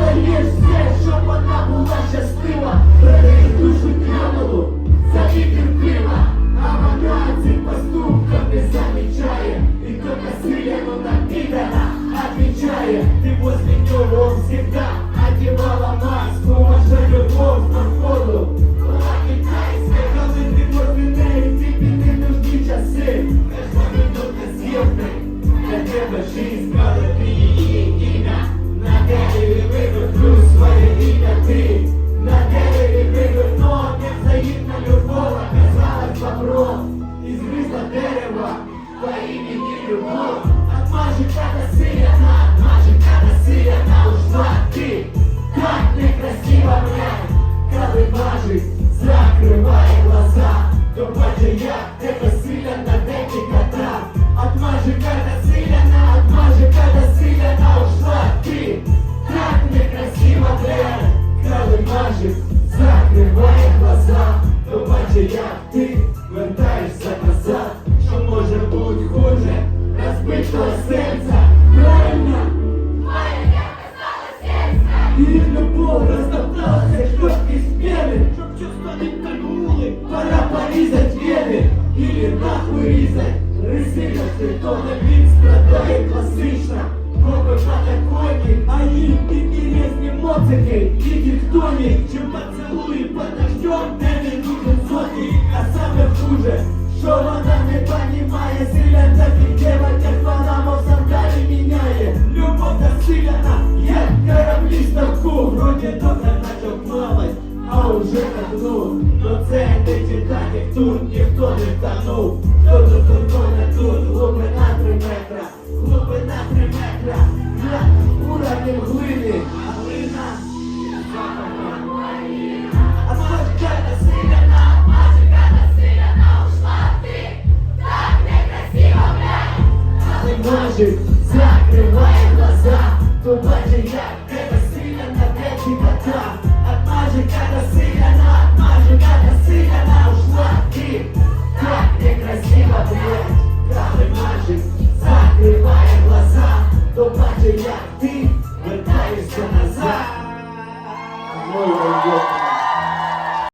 але є все, щоб вона була щаслива, перейду життя. Імені от мажика до сирена, от мажика до сирена ушла ты, так некрасиво, блядь, коли закрывай глаза, бачу я И Чтоб чувства не тонули Пора порезать вены Или нахуй різать Рисина, то на він страдає класично Коби коні, а їм інтересні моцики. І тіктоні, чим поцілує под дождем Де не нужен сотні, а саме хуже Що вона не понімає Силя тут ніхто не втонув Хто тут не тут, глибина три метра Глибина три метра, на уровень глини глина. А мажика насиляна, але мажик закриває глаза. То бачить, як тебе силяна, де кота От мажика насиляна, от мажика Yeah.